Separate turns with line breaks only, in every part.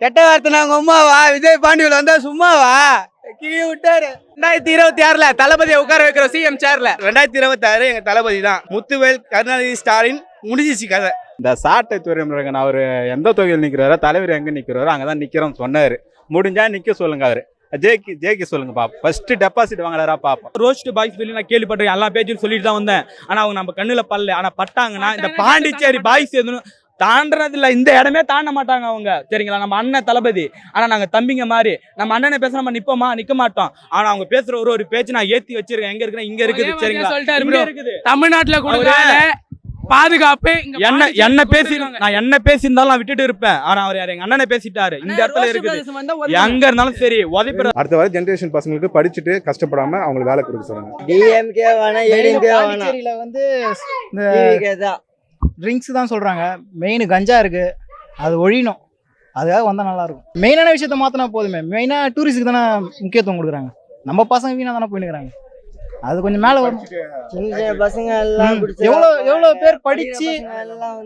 கெட்ட வார்த்தை நாங்க உமாவா? விஜய் பாண்டியில் வந்தா சும்மாவா? கிழி விட்டாரு.
ரெண்டாயிரத்தி இருபத்தி ஆறுல தளபதியை உட்கார வைக்கிற சிஎம் சேர்ல
ரெண்டாயிரத்தி இருபத்தி ஆறு எங்க தளபதி தான். முத்துவேல் கருணாநிதி ஸ்டாலின் முடிஞ்சிச்சு கதை.
இந்த சாட்டை துறைமுருகன் அவர் எந்த தொகுதியில் நிற்கிறாரோ தலைவர் எங்கே நிற்கிறாரோ அங்கே தான் நிற்கிறோம் சொன்னார். முடிஞ்சா நிற்க சொல்லுங்க அவர். ஜேகி ஜேகி சொல்லுங்க பாப்போம். ஃபர்ஸ்ட் டெபாசிட் வாங்கலாரா பார்ப்போம்
ரோஸ்ட் பாய்ஸ் சொல்லி நான் கேள்விப்பட்டிருக்கேன். எல்லா பேஜும் சொல்லிட்டு தான் வந்தேன். ஆனா அவங்க நம்ம கண்ணுல பல்ல ஆனா பட்டாங்கன்னா இந்த பாண்டிச்சேரி பாய்ஸ் எதுவும் தாண்டறது இல்ல இந்த இடமே தாண்ட மாட்டாங்க அவங்க. சரிங்களா? நம்ம அண்ணன் தளபதி. ஆனா நாங்க தம்பிங்க மாதிரி. நம்ம அண்ணனை பேச நம்ம நிப்போமா? நிக்க மாட்டோம். ஆனா அவங்க பேசுற ஒரு ஒரு பேச்சு நான் ஏத்தி வச்சிருக்கேன். எங்க இருக்கிறேன் இங்க இருக்குது. சரிங்களா. இருக்குது.
தமிழ்நாட்டுல
அவரு-
கொடுக்காத பாதுகாப்பு
என்ன என்ன பேசி. நான் என்ன பேசியிருந்தாலும் நான் விட்டுட்டு இருப்பேன். ஆனா அவர் யாரு? எங்க அண்ணனை பேசிட்டாரு. இந்த இடத்துல இருக்குது. எங்க இருந்தாலும் சரி உதவி
அடுத்த வர ஜென்ரேஷன் பசங்களுக்கு படிச்சுட்டு கஷ்டப்படாம அவங்களுக்கு வேலை கொடுக்க சொல்லுங்க.
டிஎம்கே வேணாம் ஏடிஎம்கே
பாண்டிச்சேரியில வந்து ட்ரிங்க்ஸ் தான் சொல்றாங்க. மெயின் கஞ்சா இருக்கு. அது ஒழியணும். அதுக்காக வந்தா நல்லா இருக்கும். மெயினான விஷயத்த மாத்தினா போதுமே. மெயினா டூரிஸ்டுக்கு தானே முக்கியத்துவம் கொடுக்குறாங்க. நம்ம பசங்க வீணா தானே போயினுக்கிறாங்க அது கொஞ்சம் மேல வரும்.
பசங்க எல்லாம்
எவ்வளவு எவ்வளவு பேர் படிச்சு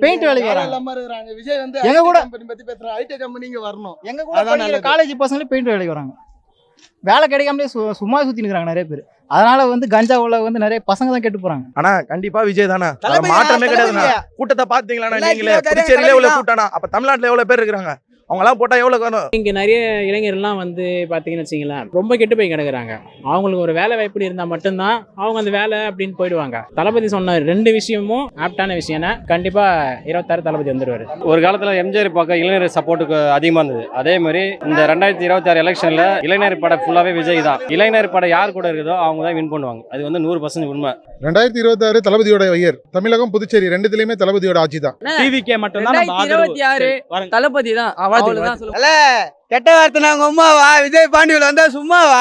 பெயிண்ட் வேலைக்கு
வேலை
வராங்க?
விஜய் வந்து
எங்க கூட-
பத்தி பேசுறாங்க ஐடி கம்பெனி இங்க வரணும்.
எங்க கூட. காலேஜ் பசங்களே பெயிண்ட் வேலைக்கு வராங்க. வேலை கிடைக்காமலே சும்மா சுத்தி நிக்கிறாங்க நிறைய பேர். அதனால வந்து கஞ்சா உள்ள வந்து நிறைய பசங்க தான் கெட்டு போறாங்க.
ஆனா கண்டிப்பா விஜய் தானே? மாற்றமே கிடையாதுண்ணா.
தளபதியா.
கூட்டத்தை பாத்தீங்களா நீங்களே? புதுச்சேரியில எவ்வளவு. கூட்டம்னா அப்ப தமிழ்நாட்டுல எவ்வளவு பேர் இருக்காங்க அவங்க எல்லாம் போட்டா எவ்வளவு வரும்
இங்கே நிறைய இளைஞர்லாம் வந்து பார்த்தீங்கன்னு வச்சிங்களேன் ரொம்ப கெட்டு போய் கிடக்குறாங்க. அவங்களுக்கு ஒரு வேலை வாய்ப்பு இருந்தால் மட்டும்தான் அவங்க அந்த வேலை அப்படின்னு போயிடுவாங்க. தளபதி சொன்ன ரெண்டு விஷயமும் ஆப்டான விஷயம்னா கண்டிப்பாக இருபத்தாறு தளபதி வந்துடுவார்
ஒரு காலத்துல எம்ஜிஆர் பார்க்க இளைஞர் சப்போர்ட்டுக்கு அதிகமா இருந்தது. அதே மாதிரி இந்த ரெண்டாயிரத்தி இருபத்தி ஆறு எலெக்ஷன்ல இளைஞர் படம் ஃபுல்லாவே விஜய் தான். இளைஞர் படம் யார் கூட இருக்குதோ அவங்க தான் வின் பண்ணுவாங்க. அது வந்து நூறு பர்சன்ட் உண்மை.
ரெண்டாயிரத்தி இருபத்தி ஆறு தளபதியோட இயர் தமிழகம் புதுச்சேரி ரெண்டுத்துலயுமே தளபதியோட ஆட்சி தான்
மட்டும்
இருபத்தி ஆறு தளபதி தான் அவ்வளவுதான்
கெட்ட வார்த்தை நாங்க உமாவா விஜய் பாண்டியில் வந்தா சும்மாவா?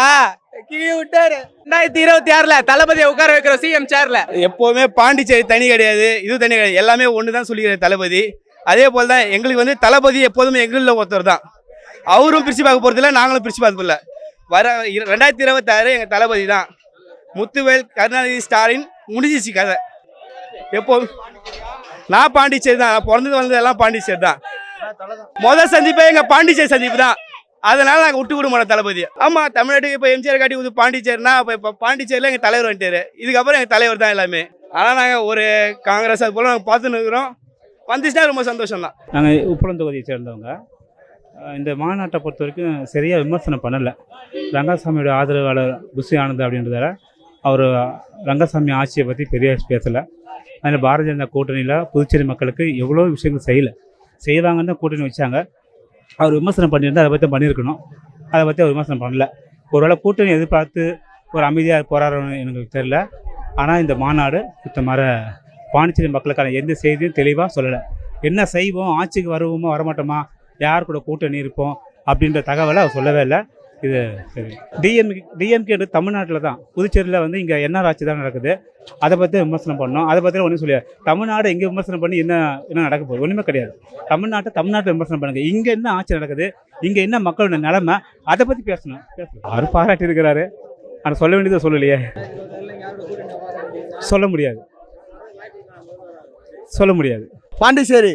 கிழி விட்டாரு.
ரெண்டாயிரத்தி இருபத்தி ஆறுல தளபதியை உட்கார வைக்கிற சிஎம் சேர்ல
எப்போவுமே பாண்டிச்சேரி தனி கிடையாது இது தனி கிடையாது. எல்லாமே ஒன்று தான் சொல்லிக்கிறார் தளபதி. அதே போல் தான் எங்களுக்கு வந்து தளபதி எப்போதுமே எங்களில் ஒருத்தர் தான். அவரும் பிரிச்சு பார்க்க போகிறதில்ல நாங்களும் பிரிச்சு பார்க்க வர ரெண்டாயிரத்தி இருபத்தாறு எங்கள் தளபதி தான். முத்துவேல் கருணாநிதி ஸ்டாலின் முடிஞ்சிச்சு கதை. எப்போ? நான் பாண்டிச்சேரி தான். நான் பிறந்தது வளர்ந்தது எல்லாம் பாண்டிச்சேரி தான். முதல் சந்திப்பே எங்கள் பாண்டிச்சேரி சந்திப்பு தான். அதனால நாங்கள் விட்டு விடுமான தளபதி. ஆமாம் தமிழ்நாட்டுக்கு இப்போ எம்ஜிஆர் காட்டி கொடுத்து பாண்டிச்சேரினா இப்போ இப்போ பாண்டிச்சேரியில் எங்கள் தலைவர் வந்துட்டாரு. இதுக்கப்புறம் எங்கள் தலைவர் தான் எல்லாமே. ஆனால் நாங்கள் ஒரு காங்கிரஸ் அது போல் நாங்கள் பார்த்துன்னு இருக்கிறோம். வந்துச்சுன்னா ரொம்ப சந்தோஷம் தான்
நாங்கள் உப்பளம் தொகுதியை சேர்ந்தவங்க. இந்த மாநாட்டை பொறுத்த வரைக்கும் சரியாக விமர்சனம் பண்ணலை. ரங்கசாமியோட ஆதரவாளர் புஷி ஆனந்த் அப்படின்றதால அவர் ரங்கசாமி ஆட்சியை பற்றி பெரிய பேசலை. அதில் பாரதிய ஜனதா கூட்டணியில் புதுச்சேரி மக்களுக்கு எவ்வளோ விஷயங்கள் செய்யலை. செய்வாங்கன்னு தான் கூட்டணி வச்சாங்க. அவர் விமர்சனம் பண்ணியிருந்தால் அதை பற்றி பண்ணியிருக்கணும். அதை பற்றி அவர் விமர்சனம் பண்ணல. ஒருவேளை கூட்டணி எதிர்பார்த்து ஒரு அமைதியாக போராடுறோன்னு எனக்கு தெரியல. ஆனால் இந்த மாநாடு சுத்தமாக பாண்டிச்சேரி மக்களுக்கான எந்த செய்தியும் தெளிவாக சொல்லலை. என்ன செய்வோம் ஆட்சிக்கு வருவோமா வரமாட்டோமா யார் கூட கூட்டணி இருப்போம் அப்படின்ற தகவலை அவர் சொல்லவே இல்லை. இது சரி. டிஎம்கே டிஎம்கே தமிழ்நாட்டில் தான். புதுச்சேரியில் வந்து இங்கே என்ஆர் ஆட்சி தான் நடக்குது. அதை பற்றி விமர்சனம் பண்ணோம். அதை பற்றி ஒன்றும் சொல்லியாது தமிழ்நாடு இங்கே விமர்சனம் பண்ணி என்ன என்ன நடக்க போகுது? ஒன்றுமே கிடையாது. தமிழ்நாட்டை தமிழ்நாட்டில் விமர்சனம் பண்ணுங்க. இங்கே என்ன ஆட்சி நடக்குது? இங்கே என்ன மக்களோட நிலமை? அதை பற்றி பேசணும். பேசணும். அவர் பாராட்டி இருக்கிறாரு? ஆனால் சொல்ல வேண்டியதை சொல்லலையே. சொல்ல முடியாது. சொல்ல முடியாது.
பாண்டிச்சேரி.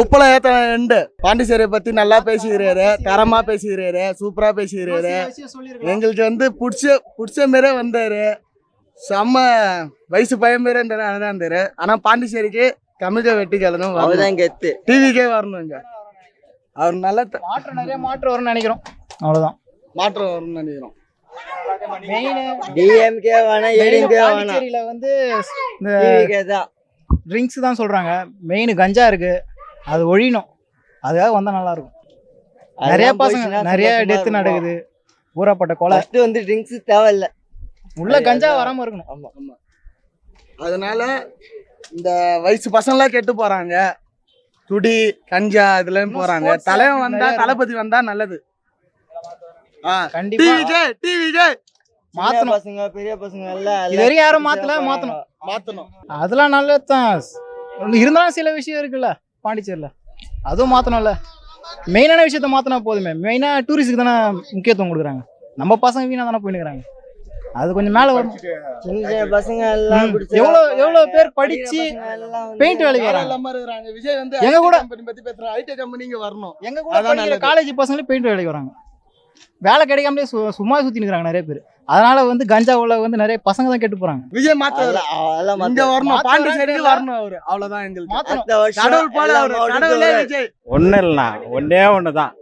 உப்பளம் ஏத்த ரெண்டு. பாண்டிச்சேரியை பத்தி நல்லா பேசிக்கிறாரு. தரமா பேசிக்கிறாரு. சூப்பரா பேசிக்கிறாரு. எங்களுக்கு வந்து பிடிச்ச பிடிச்ச மாரியே வந்தாரு. செம்ம வயசு பையன் மாரி தான் இருந்தாரு. ஆனா பாண்டிச்சேரிக்கு தமிழக வெட்டி கலனும்
அவர்தான் கெத்து.
டிவிக்கே வரணும் இங்க. அவர் நல்ல
மாற்றம் நிறைய மாற்றம் வரும்னு நினைக்கிறோம். அவ்வளவுதான்.
மாற்றம் வரும்னு நினைக்கிறோம்.
மெயின்
டிஎம்கே வேணாம் ஏடிஎம்கே வேணாம்.
பாண்டிச்சேரியில வந்து இந்த ட்ரிங்க்ஸ் தான் சொல்றாங்க. மெயின் கஞ்சா இருக்கு. அது ஒழியணும். அதுக்காக வந்தா நல்லா இருக்கும் நிறைய பசங்க நிறைய டெத்து. நடக்குது. ஊறப்பட்ட கொலை.
ஃபர்ஸ்ட் வந்து ட்ரிங்க்ஸ் தேவையில்ல.
உள்ள கஞ்சா வராம இருக்கணும்.
ஆமா.
அதனால இந்த வயசு பசங்களாம் கெட்டு போறாங்க. துடி கஞ்சா போறாங்க.
sports
தலைவன் வந்தா
நிறைய
தளபதி வந்தா நல்லது. ஆ
கண்டிப்பா.
டிவிஜே டிவிஜே
மாத்தணும்.
பசங்க பெரிய பசங்க எல்லாம்
இது வரைக்கும் யாரும் மாத்தல மாத்தணும்.
மாத்தணும்.
அதெல்லாம் நல்லதுதான் இருந்தாலும் சில விஷயம் இருக்குல்ல பாண்டிச்சேரியில். அதுவும் மாத்தணும்ல. மெயினான விஷயத்த மாத்தினா போதுமே. மெயினா டூரிஸ்டுக்கு தானே முக்கியத்துவம் கொடுக்குறாங்க. நம்ம பசங்க வீணா தானே போயினுக்கிறாங்க அது கொஞ்சம் மேலே வரும்.
பசங்க எல்லாம்
ம். எவ்வளோ எவ்வளோ பேர் படிச்சு பெயிண்ட் வேலைக்கு வராங்க.
விஜய் வந்து
எங்க கூட-
கம்பெனி பத்தி பேசுறாங்க ஐடி கம்பெனி இங்க வரணும்.
எங்க கூட. காலேஜ் பசங்களே பெயிண்ட் வேலைக்கு வராங்க. வேலை கிடைக்காமலே சும்மா சுற்றி நிற்கிறாங்க நிறைய பேர். அதனால வந்து கஞ்சா உள்ள வந்து நிறைய பசங்க தான் கெட்டு போகிறாங்க
விஜய் மாத்த இங்க வரணும் பாண்டிச்சேரிக்கு. வரணும் அவரு. அவ்வளவுதான் எங்களுக்கு.
மாற்றணும்
கடவுள் போல அவரு. கடவுளே விஜய்.
ஒன்றும் இல்லைண்ணா. ஒன்றே ஒன்று தான்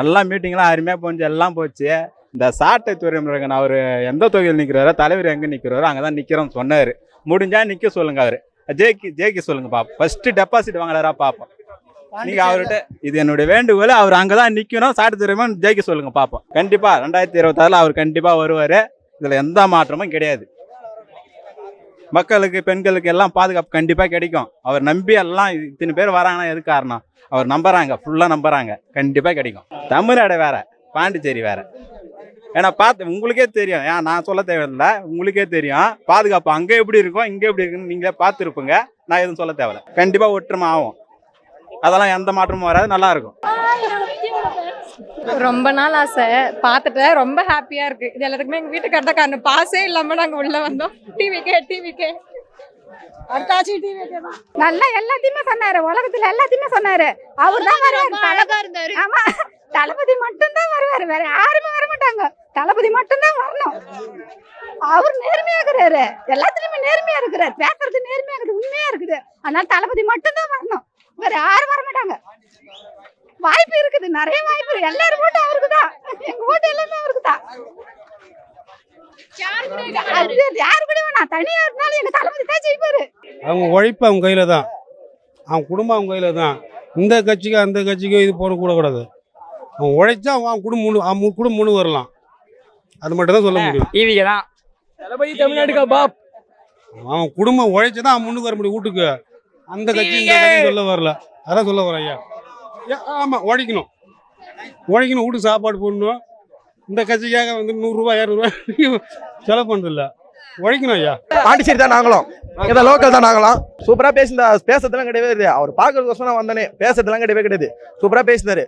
நல்லா மீட்டிங்லாம் அருமையாக போச்சு எல்லாம் போச்சு. இந்த சாட்டை துறைமுருகன் அவர் எந்த தொகுதியில் நிற்கிறாரோ தலைவர் எங்கே நிற்கிறாரோ அங்கே தான் நிற்கிறோம் சொன்னார். முடிஞ்சா நிற்க சொல்லுங்க அவர். ஜேக்கி ஜேக்கி சொல்லுங்க பாப்போம். ஃபர்ஸ்ட் டெபாசிட் வாங்கலாரா பார்ப்போம் நீங்க அவர்கிட்ட இது என்னுடைய வேண்டுகோள் அவர் அங்கே தான் நிற்கணும் சாட்டு துறைமுருகன் ஜெயிக்க சொல்லுங்க பார்ப்போம் கண்டிப்பா ரெண்டாயிரத்தி இருபத்தாறில் அவர் கண்டிப்பா வருவார். இதில் எந்த மாற்றமும் கிடையாது. மக்களுக்கு பெண்களுக்கு எல்லாம் பாதுகாப்பு கண்டிப்பாக கிடைக்கும். அவர் நம்பி எல்லாம் இத்தனை பேர் வராங்கன்னா எது காரணம்? அவர் நம்புறாங்க ஃபுல்லாக நம்புறாங்க. கண்டிப்பாக கிடைக்கும். தமிழ்நாடு வேற பாண்டிச்சேரி வேற. ஏன்னா பார்த்து உங்களுக்கே தெரியும். ஏன் நான் சொல்ல தேவையில்லை. உங்களுக்கே தெரியும். பாதுகாப்பு அங்கே எப்படி இருக்கும் இங்கே எப்படி இருக்குன்னு நீங்களே பார்த்துருப்பீங்க நான் எதுவும் சொல்ல தேவையில்ல. கண்டிப்பாக ஒற்றுமை ஆகும். அதெல்லாம் எந்த மாற்றமும் வராது நல்லா இருக்கும்
ரொம்ப நாள் ஆசை. பார்த்துட்டு ரொம்ப ஹாப்பியா இருக்கு. இது எல்லாத்துக்குமே எங்க வீட்டுக்காரர் தான் காரணம் பாஸே இல்லாம நாங்க உள்ள வந்தோம். டிவிக்கே டிவிக்கே நல்லா எல்லாத்தையுமே சொன்னாரு. உலகத்துல எல்லாத்தையுமே சொன்னாரு. அவர் தான் வருவாரு. ஆமா. தளபதி மட்டும் தான் வருவாரு. வேற யாருமே வர மாட்டாங்க தளபதி மட்டும் தான் வரணும். அவர் நேர்மையா இருக்கிறாரு. எல்லாத்துலயுமே நேர்மையா இருக்கிறாரு. பேசுறது நேர்மையா இருக்குது. உண்மையா இருக்குது. அதனால தளபதி மட்டும் தான் வரணும். வேற யாரும் வர மாட்டாங்க. வாய்ப்பு இருக்குது. நிறைய வாய்ப்பு இருக்கு. எல்லாரும் ஓட்டு அவருக்கு தான் எங்க ஓட்டு எல்லாமே அவருக்கு தான் யாரு கூட வேணாம். தனியா இருந்தாலும் எங்க தளபதி தான் ஜெயிப்பாரு.
அவங்க உழைப்பு அவங்க கையில் தான். அவன் குடும்பம் அவங்க கையில் தான். இந்த கட்சிக்கோ அந்த கட்சிக்கோ இது போடக்கூடாது அவன் உழைச்சா அவன் குடும்பம் அவன் குடும்பம் முழு வரலாம். அது மட்டும் தான் சொல்ல முடியும்.
டிவிக்கு தான். தளபதி தமிழ்நாட்டுக்கா பாப்?
அவன் குடும்பம் உழைச்சு தான் அவன் முன்னுக்கு வர முடியும் வீட்டுக்கு. அந்த கட்சி இந்த கட்சி சொல்ல வரல. அதான் சொல்ல வரேன் ஐயா. ஏ, ஆமா உழைக்கணும். உழைக்கணும் வீட்டுக்கு சாப்பாடு போடணும். இந்த கட்சிக்காக வந்து நூறுரூவா இரநூறுவா செலவு பண்ணுறதில்ல உழைக்கணும் ஐயா.
பாண்டிச்சேரி தான் நாங்களும். இங்க லோக்கல் தான் நாங்களாம். சூப்பரா பேசியிருந்தா பேசுறதுலாம் கிடையவே கிடையாது அவர் பார்க்கறதுக்கோசரம் நான் வந்தேனே. பேசுறதுலாம் கிடையவே கிடையாது. சூப்பரா பேசினாரு.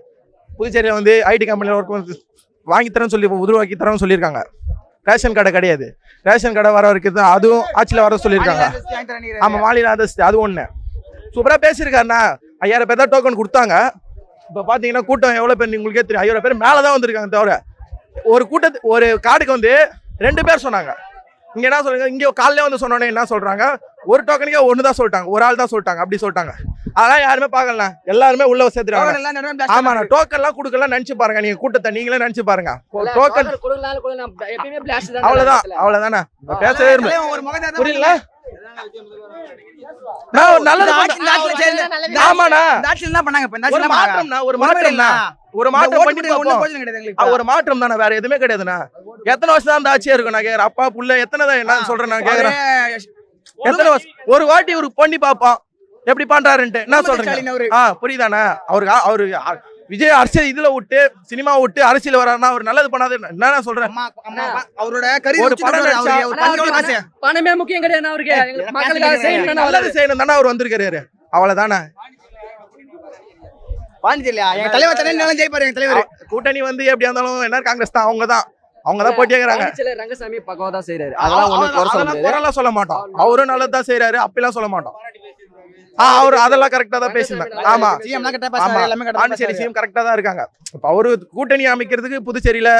புதுச்சேரியில் வந்து ஐடி கம்பெனியில் ஒர்க் வந்து வாங்கி தரேன்னு சொல்லி உருவாக்கி தரேன்னு சொல்லியிருக்காங்க. ரேஷன் கடை கிடையாது. ரேஷன் கடை வர வரைக்கும் தான் அதுவும் ஆட்சியில் வர சொல்லியிருக்காங்க. ஆமாம் மாநில அந்தஸ்து அது ஒன்று சூப்பராக பேசியிருக்காருண்ணா. ஐயாயிரம் பேர் தான் டோக்கன் கொடுத்தாங்க. இப்போ பார்த்தீங்கன்னா கூட்டம் எவ்வளோ பேர் உங்களுக்கே தெரியும். ஐயாயிரம் பேர் மேலே தான் வந்திருக்காங்க தவிர ஒரு கூட்டத்து ஒரு கார்டுக்கு வந்து ரெண்டு பேர் சொன்னாங்க. இங்கே என்ன சொல்றாங்க? இங்கே காலையில வந்து சொன்னோன்னே என்ன சொல்கிறாங்க ஒரு டோக்கனுக்கே ஒன்று தான் சொல்லிட்டாங்க. ஒரு ஆள் தான் சொல்லிட்டாங்க. அப்படி சொல்லிட்டாங்க. அதெல்லாம் யாருமே பார்க்கல எல்லாருமே உள்ள சேர்த்துறாங்க. ஆமாண்ணா. டோக்கன்லாம் கொடுக்கலாம் நினச்சி பாருங்க. நீங்கள் கூட்டத்தை நீங்களே நினச்சி பாருங்க. டோக்கன் அவ்வளோதான் அவ்வளோதானே பேசவே புரியல? ஒரு மாற்றம் தானே வேற எதுவுமே கிடையாதுண்ணா. எத்தனை வருஷம் தான் அந்த ஆட்சியா இருக்கும் நான் கேக்குறேன். அப்பா புள்ள எத்தனை தான் என்ன சொல்றேன் நான் கேக்குறேன். எத்தனை வருஷம்? ஒரு வாட்டி ஒரு பண்ணி பார்ப்போம் எப்படி பண்றாருன்ட்டு. என்ன சொல்றீங்க. ஆ புரியுதாண்ணா? அவருக்கு அவரு விஜய் அரசியல் இதுல விட்டு சினிமா விட்டு அரசியல் வராருன்னா அவர் நல்லது பண்ணாது. என்ன சொல்றேன்?
அவரோட
ஒரு படம் நடிச்சா
பணமே முக்கியம் கிடையாது அவருக்கு. மக்களுக்காக செய்யணும்னு
நல்லது செய்யணும் தானே அவர் வந்திருக்காரு. அவ்வளவுதானே?
பாண்டிச்சேரியா எங்க தலைவர் தனியாக ஜெயிப்பாரு எங்க தலைவர்.
கூட்டணி வந்து எப்படியா இருந்தாலும் என்ன காங்கிரஸ் தான் அவங்க தான். அவங்க தான் போட்டியாக்குறாங்க
ரங்கசாமி செய்யறாரு
அதெல்லாம் அதெல்லாம் குறைலாம் சொல்ல மாட்டோம். அவரும் நல்லது தான் செய்யறாரு சொல்ல மாட்டோம். அவர் அதெல்லாம் கரெக்டா தான் பேசியிருந்தாங்க. ஆமா. பாண்டிச்சேரி சிஎம் கரெக்டா தான் இருக்காங்க. இப்ப அவரு கூட்டணி அமைக்கிறதுக்கு புதுச்சேரியில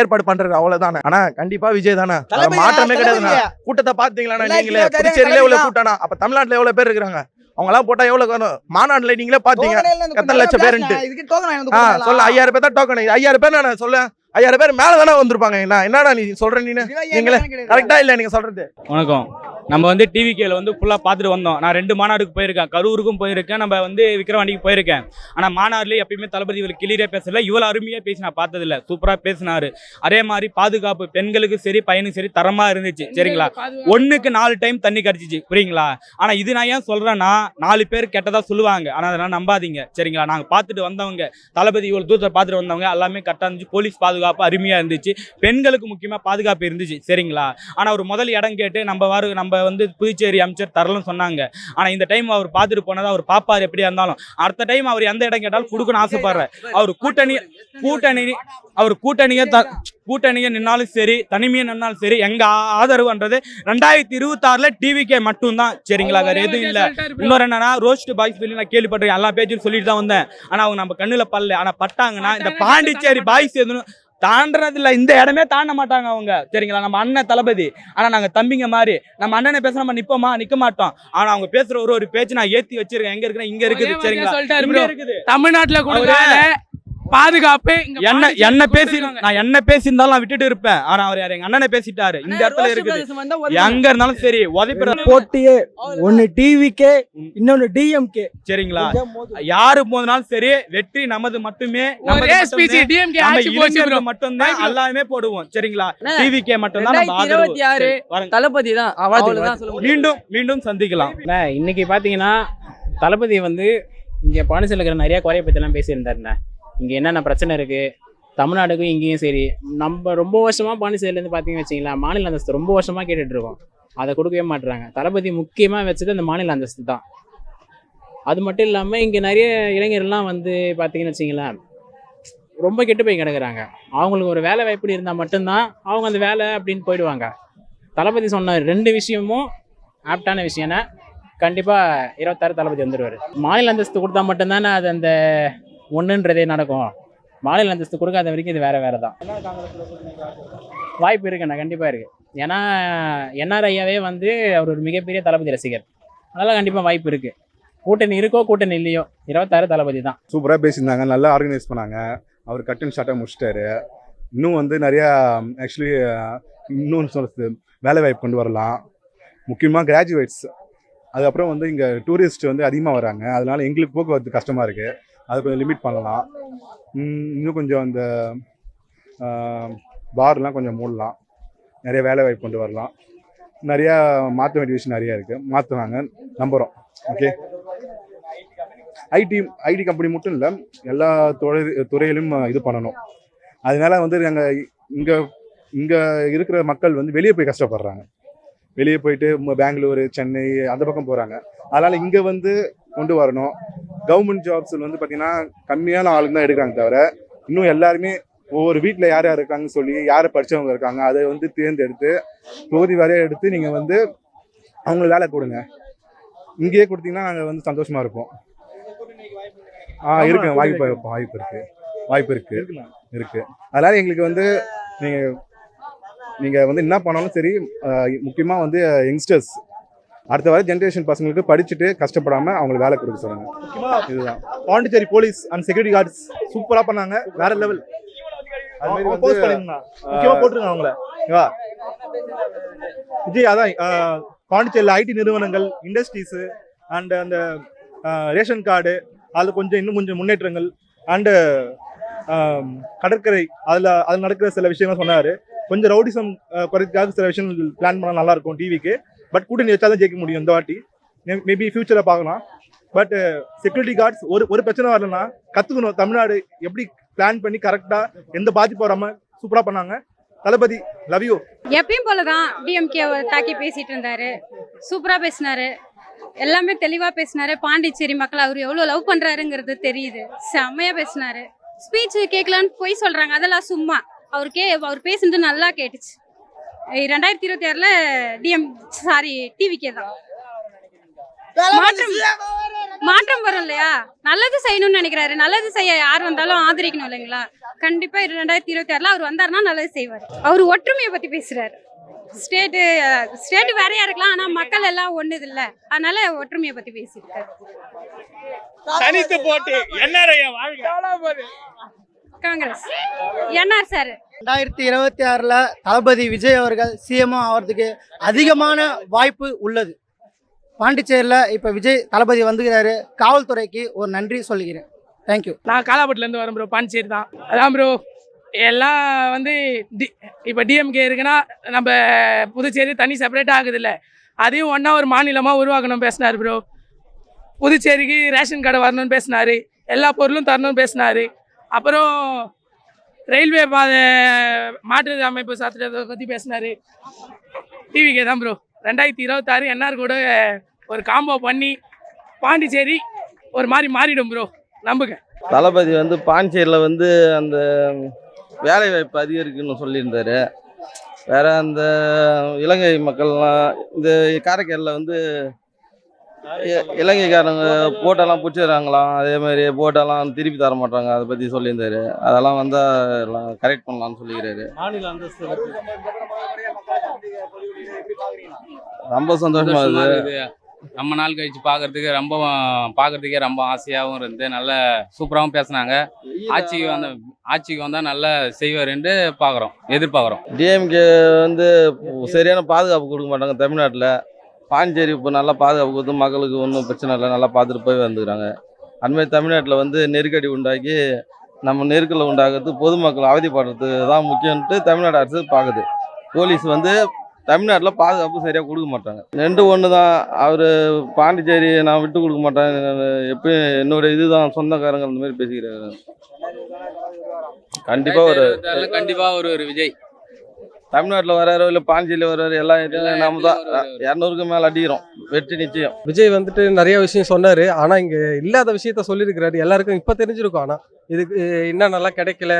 ஏற்பாடு பண்றாரு. அவ்வளவுதானே. ஆனா கண்டிப்பா விஜய் தானே. மாற்றமே
தளபதியா.
கூட்டத்தை பாத்தீங்களா நீங்களே? புதுச்சேரியில எவ்வளவு கூட்டம்னா அப்ப தமிழ்நாட்டுல எவ்வளவு பேர் இருக்காங்க? அவங்க எல்லாம் போட்டா எவ்வளவு வரும் மாநாடுல நீங்களே பாத்தீங்க. எத்தனை லட்சம் பேருன்ட்டு. சொல்ல ஐயாயிரம் பேர் தான் டோக்கன் ஐயாயிரம் பேர் நான் சொல்ல ஐயாயிரம் பேர் மேல தானே வந்திருப்பாங்க. என்ன என்னடா நீ சொல்ற நீ நீங்களே கரெக்டா இல்ல நீங்க சொல்றது?
வணக்கம். நம்ம வந்து டிவிகேல வந்து ஃபுல்லாக பார்த்துட்டு வந்தோம். நான் ரெண்டு மாநாடுக்கு போயிருக்கேன். கரூருக்கும் போயிருக்கேன். நம்ம வந்து விக்ரவாண்டிக்கு போயிருக்கேன். ஆனால் மாநாடுல எப்பயுமே தளபதி இவ்வளோ கிளியரே பேசல. இவ்வளோ அருமையாக பேசி நான் பார்த்ததில்ல. சூப்பராக பேசினாரு. அதே மாதிரி பாதுகாப்பு பெண்களுக்கு சரி பையனுக்கு சரி தரமாக இருந்துச்சு. சரிங்களா? ஒன்றுக்கு நாலு டைம் தண்ணி கடிச்சிச்சு. புரியுங்களா? ஆனால் இது நான் ஏன் சொல்கிறேன்னா நாலு பேர் கெட்டதாக சொல்லுவாங்க. ஆனால் அதெல்லாம் நம்பாதீங்க. சரிங்களா? நாங்கள் பார்த்துட்டு வந்தவங்க தளபதி இவ்வளோ தூரத்தை பார்த்துட்டு வந்தவங்க எல்லாமே கரெக்டாக இருந்துச்சு. போலீஸ் பாதுகாப்பு அருமையாக இருந்துச்சு. பெண்களுக்கு முக்கியமாக பாதுகாப்பு இருந்துச்சு. சரிங்களா? ஆனால் அவர் முதல் இடம் கேட்டு நம்ம வாரு நம்ம வந்து புதுச்சேரி அமைச்சர் தரலன்னு சொன்னாங்க. ஆனால் இந்த டைம் அவர் பார்த்துட்டு போனதை அவர் பாப்பார் எப்படியா இருந்தாலும். அடுத்த டைம் அவர் எந்த இடம் கேட்டாலும் கொடுக்கணும்னு ஆசைப்படுறாரு. அவர் கூட்டணி கூட்டணி அவர் கூட்டணியை த கூட்டணியை நின்னாலும் சரி தனிமையை நின்னாலும் சரி எங்க ஆதரவுன்றது ரெண்டாயிரத்தி இருபத்தாறுல டிவிகே மட்டும்தான். சரிங்களா வேற எதுவும் இல்ல. இன்னொரு என்னன்னா ரோஸ்ட் பாய்ஸ் சொல்லி நான் கேள்விப்பட்டிருக்கேன். எல்லா பேஜும் சொல்லிட்டு தான் வந்தேன். ஆனா அவங்க நம்ம கண்ணுல பல்ல ஆனா பட்டாங்கன்னா இந்த பாண்டிச்சேரி பாய்ஸ் எதுவும் தாண்டறது இல்ல. இந்த இடமே தாண்ட மாட்டாங்க அவங்க. சரிங்களா நம்ம அண்ணன் தளபதி. ஆனா நாங்க தம்பிங்க மாதிரி நம்ம அண்ணனை பேச நம்ம நிப்போமா? நிக்க மாட்டோம். ஆனா அவங்க பேசுற ஒரு ஒரு பேச்சு நான் ஏத்தி வச்சிருக்கேன். எங்க இருக்குன்னா இங்க இருக்குது. சரிங்களா. இருக்குது.
தமிழ்நாட்டுல கொடுக்குற பாதுகாப்பு
என்ன என்ன பேசி. நான் என்ன பேசியிருந்தாலும் நான் விட்டுட்டு இருப்பேன். ஆனா அவர் யாரு? எங்க அண்ணனை பேசிட்டாரு. இந்த இடத்துல இருக்குது. எங்க இருந்தாலும் சரி உதவி
போட்டியே ஒன்னு டிவிக்கே இன்னொன்னு டிஎம்கே
சரிங்களா? யாரு போனாலும் சரி வெற்றி நமது மட்டுமே. மட்டும்தான். எல்லாமே போடுவோம். சரிங்களா? டிவிக்கே மட்டும்தான்.
தளபதி தான்.
மீண்டும் மீண்டும் சந்திக்கலாம்.
இன்னைக்கு பார்த்தீங்கன்னா தளபதி வந்து இங்கே பாண்டிச்சேரியில் இருக்கிற நிறைய குறைய பற்றிலாம் பேசியிருந்தாருண்ணே. இங்கே என்னென்ன பிரச்சனை இருக்குது தமிழ்நாடுக்கும் இங்கேயும் சரி. நம்ம ரொம்ப வருஷமாக பாண்டிச்சேரியிலேருந்து பார்த்தீங்கன்னு வச்சிங்களேன் மாநில அந்தஸ்து ரொம்ப வருஷமாக கேட்டுட்ருக்கோம் அதை கொடுக்கவே மாட்டுறாங்க தளபதி முக்கியமாக வச்சது அந்த மாநில அந்தஸ்து தான். அது மட்டும் இல்லாமல் இங்கே நிறைய இளைஞர்லாம் வந்து பார்த்தீங்கன்னு வச்சிங்களேன் ரொம்ப கெட்டு போய் கிடக்குறாங்க. அவங்களுக்கு ஒரு வேலை வாய்ப்பு இருந்தால் மட்டும்தான் அவங்க அந்த வேலை அப்படின்னு போயிடுவாங்க. தளபதி சொன்ன ரெண்டு விஷயமும் ஆப்டான விஷயம்னா கண்டிப்பாக இருபத்தாறு தளபதி வந்துடுவார் மாநில அந்தஸ்து கொடுத்தா மட்டும்தானே அது அந்த ஒன்றுன்றதே நடக்கும். மாநில அந்தஸ்து கொடுக்காத வரைக்கும் இது வேறு வேறு தான் வாய்ப்பு இருக்குண்ணா கண்டிப்பாக இருக்குது ஏன்னா என்ஆர் ஐயாவே வந்து அவர் ஒரு மிகப்பெரிய தளபதி ரசிகர். அதனால் கண்டிப்பாக வாய்ப்பு இருக்குது கூட்டணி இருக்கோ கூட்டணி இல்லையோ இருபத்தாறு தளபதி தான்.
சூப்பராக பேசியிருந்தாங்க நல்லா ஆர்கனைஸ் பண்ணாங்க. அவர் கட்டன் ஷார்ட்டாக முடிச்சிட்டாரு. இன்னும் வந்து நிறையா ஆக்சுவலி இன்னும் சொல்றது வேலை வாய்ப்பு கொண்டு வரலாம். முக்கியமாக கிராஜுவேட்ஸ் அதுக்கப்புறம் வந்து இங்கே டூரிஸ்ட் வந்து அதிகமாக வராங்க. அதனால எங்களுக்கு போக்குவரத்து கஷ்டமாக இருக்குது அதை கொஞ்சம் லிமிட் பண்ணலாம். இன்னும் கொஞ்சம் அந்த பார்லாம் கொஞ்சம் மூடலாம். நிறைய வேலை வாய்ப்பு கொண்டு வரலாம். நிறையா மாற்ற வேண்டிய விஷயம் நிறையா இருக்குது மாற்றுவாங்க நம்புகிறோம் ஓகே ஐடி ஐடி கம்பெனி மட்டும் இல்லை எல்லா துறை துறையிலும் இது பண்ணணும். அதனால வந்து நாங்கள் இங்கே இங்கே இருக்கிற மக்கள் வந்து வெளியே போய் கஷ்டப்படுறாங்க. வெளியே போயிட்டு பெங்களூரு சென்னை அந்த பக்கம் போகிறாங்க அதனால் இங்கே வந்து கொண்டு வரணும். கவர்மெண்ட் ஜாப்ஸ் வந்து பார்த்திங்கன்னா கம்மியான ஆளுங்க தான் எடுக்கிறாங்க தவிர இன்னும் எல்லாருமே ஒவ்வொரு வீட்டில் யார் யார் இருக்காங்கன்னு சொல்லி யார் படித்தவங்க இருக்காங்க அதை வந்து தேர்ந்தெடுத்து தொகுதி வரைய எடுத்து நீங்கள் வந்து அவங்களுக்கு வேலை கொடுங்க. இங்கேயே கொடுத்தீங்கன்னா நாங்கள் வந்து சந்தோஷமாக இருப்போம். ஆ இருக்கு வாய்ப்பு வாய்ப்பு இருக்கு. வாய்ப்பு இருக்கு. இருக்கு. அதனால எங்களுக்கு வந்து நீங்க நீங்க வந்து என்ன பண்ணாலும் சரி அஹ், முக்கியமா வந்து யங்ஸ்டர்ஸ் அடுத்த வர ஜென்ரேஷன் பசங்களுக்கு படிச்சுட்டு கஷ்டப்படாம அவங்களுக்கு வேலை கொடுக்க சொல்லுங்க. இதுதான்.
Pondicherry police and security guards சூப்பரா பண்ணாங்க. வேற லெவல் போட்டுருங்க அவங்கள. ஓகேவா? விஜய் அதான் பாண்டிச்சேரியில் ஐடி நிறுவனங்கள் இண்டஸ்ட்ரீஸ் அண்ட் அந்த ரேஷன் கார்டு அதில் கொஞ்சம் இன்னும் கொஞ்சம் முன்னேற்றங்கள் அண்டு கடற்கரை அதில் அதில் நடக்கிற சில விஷயங்கள் சொன்னார். கொஞ்சம் ரவுடிசம் குறைக்காக சில விஷயங்கள் பிளான் பண்ணால் நல்லா இருக்கும் டிவிக்கு பட் கூட்டணி வச்சா தான் ஜெயிக்க முடியும் இந்த வாட்டி. மேபி ஃபியூச்சரில் பார்க்கலாம். பட் செக்யூரிட்டி கார்ட்ஸ் ஒரு ஒரு பிரச்சனை வரலன்னா கற்றுக்கணும் தமிழ்நாடு எப்படி பிளான் பண்ணி கரெக்டாக எந்த பாதிப்பு வராமல் சூப்பராக பண்ணாங்க. தளபதி லவ் யூ
எப்பயும் போல தான் டிஎம்கே தாக்கி பேசிட்டு இருந்தாரு. சூப்பரா பேசினாரு. எல்லாமே தெளிவா பேசினாரு. பாண்டிச்சேரி மக்கள் அவர் எவ்வளவு லவ் பண்றாருங்கிறது தெரியுது. செம்மையா பேசினாரு. ஸ்பீச் கேட்கலான்னு போய் சொல்றாங்க. அதெல்லாம் சும்மா. அவர் கே அவர் பேசுனது நல்லா கேட்டுச்சு. ரெண்டாயிரத்தி இருபத்தி ஆறுல டிஎம் சாரி டிவிக்கே தான். மாற்றம் மாற்றம் வரும் இல்லையா? நல்லது செய்யணும்னு நினைக்கிறாரு. நல்லது செய்ய யார் வந்தாலும் ஆதரிக்கணும் இல்லைங்களா? கண்டிப்பா ரெண்டாயிரத்தி இருபத்தி ஆறுல அவர் வந்தாருன்னா நல்லது செய்வார். அவர் ஒற்றுமையை பத்தி பேசுறாரு. ஸ்டேட்டு ஸ்டேட் வேறையா இருக்கலாம் ஆனா மக்கள் எல்லாம் ஒண்ணுது இல்ல அதனால ஒற்றுமையை பத்தி பேசியிருக்காரு.
தனித்து போட்டு என்ன வாழ்க்கை?
காங்கிரஸ். NR sir.
ரெண்டாயிரத்தி இருபத்தி ஆறில் தளபதி விஜய் அவர்கள் சிஎம் ஆகிறதுக்கு அதிகமான வாய்ப்பு உள்ளது. பாண்டிச்சேரியில் இப்போ விஜய் தளபதி வந்துகிறாரு. காவல்துறைக்கு ஒரு நன்றி சொல்லுகிறேன் தேங்க்யூ
நான் காலாப்பட்டுலேருந்து வரேன் ப்ரோ பாண்டிச்சேரி தான். அதான் ப்ரோ எல்லாம் வந்து டி இப்போ டிஎம்கே இருக்குன்னா நம்ம புதுச்சேரி தனி செப்பரேட்டாக ஆகுது இல்லை அதையும் ஒன்றா ஒரு மாநிலமாக உருவாக்கணும் பேசினார் ப்ரோ புதுச்சேரிக்கு ரேஷன் கடை வரணும்னு பேசினார். எல்லா பொருளும் தரணும்னு பேசினார். அப்புறம் ரயில்வே பாதை மாற்று அமைப்பு சாத்திரத்தை பற்றி பேசினார். டிவிக்கே தான் ப்ரோ ரெண்டாயிரத்தி இருபத்தாறு என்ஆர் கூட ஒரு காம்போ பண்ணி பாண்டிச்சேரி ஒரு மாதிரி மாறிடும் ப்ரோ நம்புங்க.
தளபதி வந்து பாண்டிச்சேரியில் வந்து அந்த வேலை வாய்ப்பு அதிகரிக்குன்னு சொல்லியிருந்தார். வேறு அந்த இலங்கை மக்கள்லாம் இந்த காரைக்காலில் வந்து இலங்கைக்காரங்க போட்டெல்லாம் பிடிச்சிடுறாங்களாம் அதே மாதிரி போட்டெல்லாம் திருப்பி தர மாட்டாங்க அதை பற்றி சொல்லியிருந்தாரு. அதெல்லாம் வந்தால் எல்லாம் கரெக்ட் பண்ணலாம்னு சொல்லிக்கிறாரு. ரொம்ப சந்தோஷமா இருக்குது.
இருக்குது. ரொம்ப நாள் கழிச்சு பார்க்கறதுக்கு ரொம்ப பார்க்கறதுக்கே ரொம்ப ஆசையாகவும் இருந்து நல்ல சூப்பராகவும் பேசுனாங்க. ஆட்சிக்கு வந்த ஆட்சிக்கு வந்தால் நல்லா செய்வாருன்ட்டு பார்க்குறோம் எதிர்பார்க்குறோம்
டிஎம்கே வந்து சரியான பாதுகாப்பு கொடுக்க மாட்டாங்க தமிழ்நாட்டில். பாண்டிச்சேரி இப்போ நல்லா பாதுகாப்பு கொடுத்து மக்களுக்கு ஒன்றும் பிரச்சனை இல்லை நல்லா பார்த்துட்டு போய் வந்துக்கிறாங்க. அதுமாதிரி தமிழ்நாட்டில் வந்து நெருக்கடி உண்டாக்கி நம்ம நெருக்கலை உண்டாகிறது பொதுமக்கள் அவதிப்படுறது தான் முக்கியன்ட்டு தமிழ்நாடு அரசு பார்க்குது. போலீஸ் வந்து தமிழ்நாட்டில் பாதுகாப்பு சரியாக கொடுக்க மாட்டாங்க. ரெண்டு ஒன்று தான் அவர் பாண்டிச்சேரி நான் விட்டு கொடுக்க மாட்டேன் எப்பயும் என்னோட இதுதான் சொந்தக்காரங்க அந்த மாதிரி பேசிக்கிறாங்க. கண்டிப்பாக ஒரு
கண்டிப்பாக ஒரு ஒரு விஜய்.
தமிழ்நாட்டில் வராரோ இல்லை பாண்டிச்சேரியில் வராரு எல்லா நாம தான் இரநூறுக்கு மேலே அடிக்கிறோம். வெற்றி நிச்சயம்.
விஜய் வந்துட்டு நிறைய விஷயம் சொன்னாரு. ஆனா இங்க இல்லாத விஷயத்த சொல்லியிருக்கிறாரு. எல்லாருக்கும் இப்ப தெரிஞ்சிருக்கும். ஆனா இதுக்கு என்னென்னலாம் கிடைக்கல.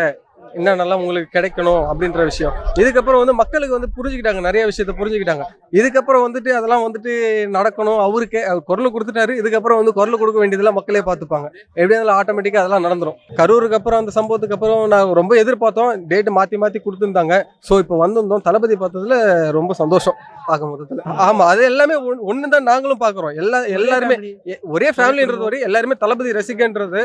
என்னென்னலாம் உங்களுக்கு கிடைக்கணும் அப்படின்ற விஷயம். இதுக்கப்புறம் வந்து மக்களுக்கு வந்து புரிஞ்சுக்கிட்டாங்க நிறைய விஷயத்த புரிஞ்சுக்கிட்டாங்க. இதுக்கப்புறம் வந்துட்டு அதெல்லாம் வந்துட்டு நடக்கணும் அவருக்கே அவர் குரல் கொடுத்துட்டாரு இதுக்கப்புறம் வந்து குரல் கொடுக்க வேண்டியதெல்லாம் மக்களே பார்த்துப்பாங்க. எப்படி இருந்தாலும் ஆட்டோமேட்டிக்காக அதெல்லாம் நடந்துரும். கரூருக்கு அப்புறம் அந்த சம்பவத்துக்கு அப்புறம் நான் ரொம்ப எதிர்பார்த்தோம் டேட் மாற்றி மாற்றி கொடுத்துருந்தாங்க. ஸோ இப்போ வந்திருந்தோம் தளபதி பார்த்ததுல ரொம்ப சந்தோஷம் பார்க்க மொத்தத்தில். ஆமாம் அது எல்லாமே ஒன்று தான் நாங்களும் பார்க்குறோம். எல்லா எல்லாருமே ஒரே ஃபேமிலின்றது வரை எல்லாருமே தளபதி ரசிகன்றது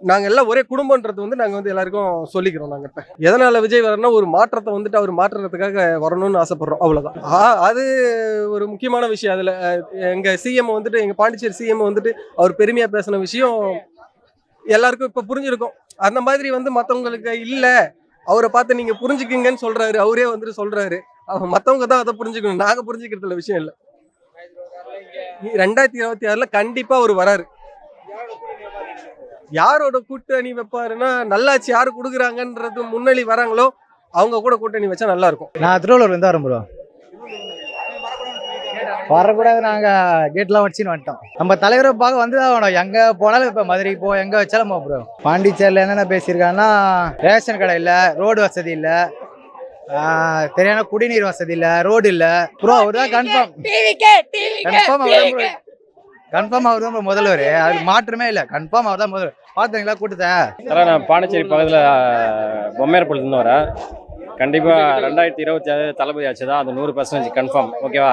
நாங்கள் எல்லாம் ஒரே குடும்பன்றது வந்து நாங்கள் வந்து எல்லாருக்கும் சொல்லிக்கிறோம் நாங்கள் இப்போ எதனால் விஜய் வரணும்னா ஒரு மாற்றத்தை வந்துட்டு அவர் மாற்றுறதுக்காக வரணும்னு ஆசைப்பட்றோம். அவ்வளோதான் ஆ அது ஒரு முக்கியமான விஷயம் அதில். எங்கள் சிஎம் வந்துட்டு எங்கள் பாண்டிச்சேரி சிஎம் வந்துட்டு அவர் பெருமையாக பேசின விஷயம் எல்லாருக்கும் இப்போ புரிஞ்சிருக்கும். அந்த மாதிரி வந்து மற்றவங்களுக்கு இல்லை. அவரை பார்த்து நீங்கள் புரிஞ்சுக்கிங்கன்னு சொல்கிறாரு அவரே வந்துட்டு சொல்கிறாரு அவர் மற்றவங்க தான் அதை புரிஞ்சுக்கணும். நாங்கள் புரிஞ்சுக்கிறதுல விஷயம் இல்லை. ரெண்டாயிரத்தி இருபத்தி ஆறில் கண்டிப்பாக அவர் வராரு. யாரோட கூட்டணி வைப்பாருன்னா நல்லாட்சி யாரு கொடுக்குறாங்கன்றது முன்னணி வராங்களோ அவங்க கூட கூட்டணி வச்சா நல்லா இருக்கும்
நான் திருவள்ளூர் வந்து வரேன் ப்ரோ வரக்கூடாது நாங்கள் கேட்லாம் வச்சுன்னு வந்துட்டோம். நம்ம தலைவரை பார்க்க வந்து தான் ஆகணும். எங்கே போனாலும் இப்போ மதுரைக்கு போ எங்கே வச்சாலும் ப்ரோ பாண்டிச்சேரியில் என்னென்ன பேசியிருக்காங்கன்னா ரேஷன் கடை இல்லை ரோடு வசதி இல்லை. சரியான குடிநீர் வசதி இல்லை ரோடு இல்லை. ப்ரோ அவர் தான் கன்ஃபார்ம் கன்ஃபார்ம் அவர் தான் கன்ஃபார்ம் அவர் தான் முதல்வர். அது மாற்றமே இல்லை. கன்ஃபார்ம் அவர் தான் முதல்வர். பார்த்தீங்களா கூட்டத்தை?
சார் நான் பாண்டிச்சேரி பக்கத்தில் பொம்மையரப்பள்ளத்துலேருந்து வரேன். கண்டிப்பாக ரெண்டாயிரத்தி இருபத்தி ஆறு தளபதி ஆச்சு தான் அது நூறு பர்சன்டேஜ் கன்ஃபார்ம் ஓகேவா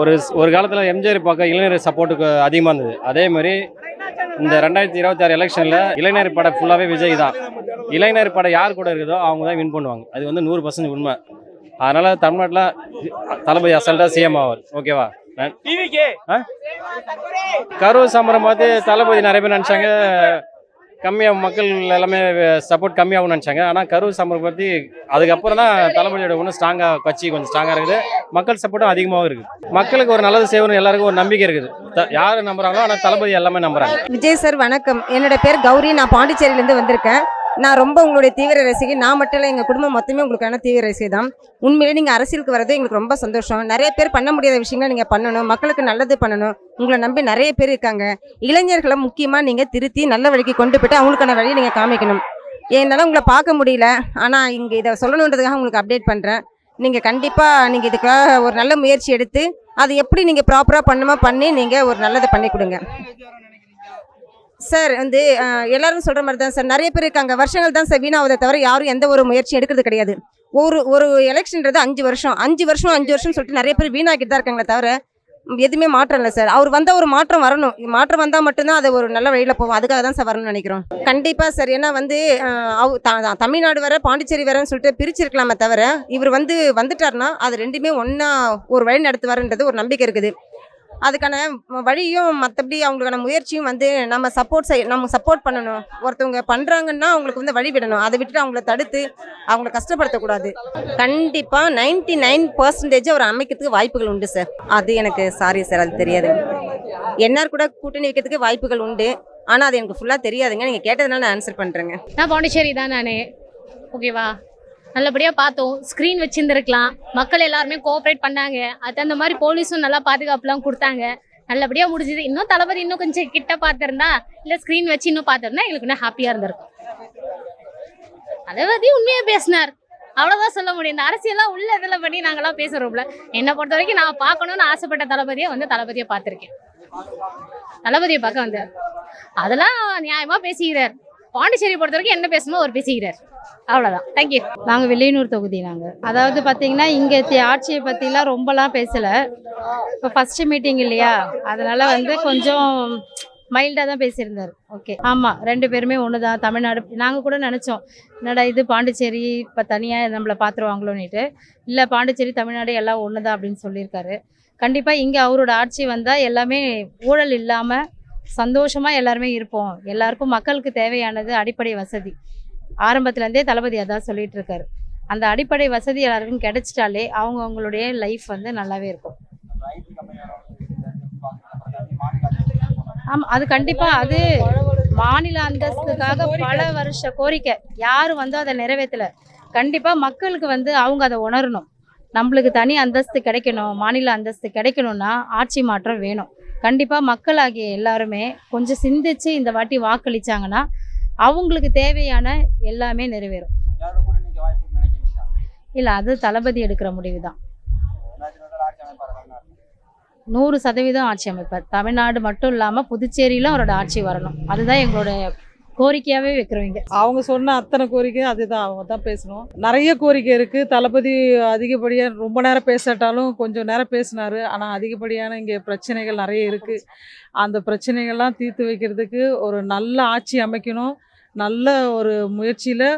ஒரு ஒரு காலத்தில் எம்ஜிஆர் பக்கம் இளைஞர் சப்போர்ட்டுக்கு அதிகமாக இருந்தது. அதே மாதிரி இந்த ரெண்டாயிரத்தி இருபத்தி ஆறு எலெக்ஷனில் இளைஞர் படம் ஃபுல்லாகவே விஜய் தான். இளைஞர் படம் யார் கூட இருக்குதோ அவங்க தான் வின் பண்ணுவாங்க. அது வந்து நூறு பர்சன்ட் உண்மை. அதனால் தமிழ்நாட்டில் தளபதி அசல்ட்டாக சிஎம் ஆவார். ஓகேவா கரூர் சம்பரம் பார்த்து தளபதி நிறைய பேர் நினச்சாங்க. கம்மியாக மக்கள் எல்லாமே சப்போர்ட் கம்மியாகும்னு நினச்சாங்க. ஆனால் கரூர் சம்பரம் பற்றி அதுக்கப்புறம் தான் தளபதியோட ஒன்றும் ஸ்ட்ராங்காக கட்சி கொஞ்சம் ஸ்ட்ராங்காக இருக்குது. மக்கள் சப்போர்ட்டும் அதிகமாகவும் இருக்குது. மக்களுக்கு ஒரு நல்லது செய்யணும் எல்லாருக்கும் ஒரு நம்பிக்கை இருக்குது. யார் நம்புறாங்களோ ஆனால் தளபதி எல்லாமே நம்புறாங்க.
விஜய் சார் வணக்கம். என்னோட பேர் கௌரி. நான் பாண்டிச்சேரியிலேருந்து வந்திருக்கேன். நான் ரொம்ப உங்களுடைய தீவிர ரசிகை. நான் மட்டும் இல்லை எங்கள் குடும்பம் மொத்தமே உங்களுக்கான தீவிர ரசிகை தான். உண்மையிலே நீங்கள் அரசியலுக்கு வரது எங்களுக்கு ரொம்ப சந்தோஷம். நிறைய பேர் பண்ண முடியாத விஷயங்களை நீங்கள் பண்ணணும். மக்களுக்கு நல்லது பண்ணணும். உங்களை நம்பி நிறைய பேர் இருக்காங்க. இளைஞர்களை முக்கியமாக நீங்கள் திருத்தி நல்ல வழிக்கு கொண்டு போயிட்டு அவங்களுக்கான வழியை நீங்கள் காமிக்கணும். என்னால் உங்களை பார்க்க முடியல. ஆனால் இங்கே இதை சொல்லணுன்றதுக்காக உங்களுக்கு அப்டேட் பண்ணுறேன் நீங்கள் கண்டிப்பாக நீங்கள் இதுக்காக ஒரு நல்ல முயற்சி எடுத்து அது எப்படி நீங்கள் ப்ராப்பராக பண்ணுமோ பண்ணி நீங்கள் ஒரு நல்லதை பண்ணி கொடுங்க. சார் வந்து எல்லாரும் சொல்கிற மாதிரி தான் சார். நிறைய பேர் இருக்காங்க. வருஷங்கள் தான் சார் வீணாவதை தவிர யாரும் எந்த ஒரு முயற்சியும் எடுக்கிறது கிடையாது. ஒரு ஒரு எலெக்ஷன்றது அஞ்சு வருஷம். அஞ்சு வருஷம் அஞ்சு வருஷம் சொல்லிட்டு நிறைய பேர் வீணாக்கிட்டு தான் இருக்காங்களே தவிர எதுவுமே மாற்றம் இல்லை சார். அவர் வந்தால் ஒரு மாற்றம் வரணும். மாற்றம் வந்தால் மட்டும்தான் அது ஒரு நல்ல வழியில் போகும். அதுக்காக தான் சார் வரணும்னு நினைக்கிறோம். கண்டிப்பாக சார். ஏன்னா வந்து அவ- தமிழ்நாடு வர பாண்டிச்சேரி வரன்னு சொல்லிட்டு பிரிச்சிருக்கலாமே தவிர இவர் வந்து வந்துட்டாருன்னா அது ரெண்டுமே ஒன்றா ஒரு வழி நடத்துவாருன்றது ஒரு நம்பிக்கை இருக்குது. அதுக்கான வழியும் மற்றபடி அவங்களுக்கான முயற்சியும் வந்து நம்ம சப்போர்ட் செய் நம்ம சப்போர்ட் பண்ணணும். ஒருத்தவங்க பண்ணுறாங்கன்னா அவங்களுக்கு வந்து வழி விடணும். அதை விட்டுட்டு அவங்கள தடுத்து அவங்கள கஷ்டப்படுத்தக்கூடாது. கண்டிப்பாக நைன்டி நைன் பர்சன்டேஜ் அவர் அமைக்கிறதுக்கு வாய்ப்புகள் உண்டு சார் அது எனக்கு சாரி சார் அது தெரியாது. என்ஆர் கூட கூட்டணி வைக்கிறதுக்கு வாய்ப்புகள் உண்டு. ஆனால் அது எனக்கு ஃபுல்லாக தெரியாதுங்க. நீங்கள் கேட்டதுனால நான் ஆன்சர் பண்ணுறேங்க
நான் பாண்டிச்சேரி தான் நான். ஓகேவா நல்லபடியாக பார்த்தோம். ஸ்க்ரீன் வச்சிருந்துருக்கலாம். மக்கள் எல்லாருமே கோஆப்ரேட் பண்ணாங்க. அது அந்த மாதிரி போலீஸும் நல்லா பாதுகாப்புலாம் கொடுத்தாங்க. நல்லபடியாக முடிஞ்சுது. இன்னும் தளபதி இன்னும் கொஞ்சம் கிட்ட பார்த்துருந்தா இல்லை ஸ்க்ரீன் வச்சு இன்னும் பார்த்துருந்தா எங்களுக்கு இன்னும் ஹாப்பியாக இருந்திருக்கும்.
தளபதி உண்மையா பேசினார். அவ்வளவுதான் சொல்ல முடியும். இந்த அரசியல்லாம் உள்ள இதில் பண்ணி நாங்களாம் பேசுறோம்ல. என்னை பொறுத்த வரைக்கும் நான் பார்க்கணும்னு ஆசைப்பட்ட தளபதியை வந்து தளபதியை பார்த்துருக்கேன். தளபதியை பார்க்க வந்தார். அதெல்லாம் நியாயமா பேசுகிறார் பாண்டிச்சேரி பொறுத்த வரைக்கும் என்ன பேசணுமோ அவர் பேசிக்கிறார். அவ்வளோதான் தேங்க்யூ
நாங்கள் வெளியனூர் தொகுதி நாங்கள் அதாவது பார்த்தீங்கன்னா இங்கே ஆட்சியை பற்றிலாம் ரொம்பலாம் பேசலை. இப்போ ஃபஸ்ட்டு மீட்டிங் இல்லையா? அதனால வந்து கொஞ்சம் மைல்டாக தான் பேசியிருந்தார். ஓகே ஆமாம் ரெண்டு பேருமே ஒன்று தான் தமிழ்நாடு நாங்கள் கூட நினச்சோம். என்னடா இது பாண்டிச்சேரி இப்போ தனியாக நம்மளை பார்த்துருவாங்களோன்னுட்டு இல்லை பாண்டிச்சேரி தமிழ்நாடு எல்லாம் ஒன்று தான் அப்படின்னு சொல்லியிருக்காரு. கண்டிப்பாக இங்கே அவரோட ஆட்சி வந்தால் எல்லாமே ஊழல் இல்லாமல் சந்தோஷமாக எல்லாருமே இருப்போம். எல்லாருக்கும் மக்களுக்கு தேவையானது அடிப்படை வசதி. ஆரம்பத்துலேருந்தே தளபதி அதான் சொல்லிட்டு இருக்காரு அந்த அடிப்படை வசதி எல்லாருக்கும் கிடைச்சிட்டாலே அவங்க அவங்களுடைய லைஃப் வந்து நல்லாவே இருக்கும். ஆமாம் அது கண்டிப்பாக அது மாநில அந்தஸ்துக்காக பல வருஷ கோரிக்கை. யாரும் வந்து அதை நிறைவேற்றலை கண்டிப்பாக மக்களுக்கு வந்து அவங்க அதை உணரணும். நம்மளுக்கு தனி அந்தஸ்து கிடைக்கணும் மாநில அந்தஸ்து கிடைக்கணும்னா ஆட்சி மாற்றம் வேணும். கண்டிப்பாக மக்களாகிய எல்லாருமே கொஞ்சம் சிந்திச்சு இந்த வாட்டி வாக்களிச்சாங்கன்னா அவங்களுக்கு தேவையான எல்லாமே நிறைவேறும். இல்லை அது தளபதி எடுக்கிற முடிவு தான் நூறு சதவீதம் ஆட்சி அமைப்பார். தமிழ்நாடு மட்டும் இல்லாமல் புதுச்சேரியிலும் அவரோட ஆட்சி வரணும். அதுதான் எங்களோட கோரிக்கையாகவே வைக்கிறவங்க.
அவங்க சொன்ன அத்தனை கோரிக்கை அதுதான் அவங்க தான் பேசணும். நிறைய கோரிக்கை இருக்குது தளபதி அதிகப்படியாக ரொம்ப நேரம் பேசாட்டாலும் கொஞ்சம் நேரம் பேசினார். ஆனால் அதிகப்படியான இங்கே பிரச்சனைகள் நிறைய இருக்குது அந்த பிரச்சனைகள்லாம் தீர்த்து வைக்கிறதுக்கு ஒரு நல்ல ஆட்சி அமைக்கணும். நல்ல ஒரு முயற்சியில்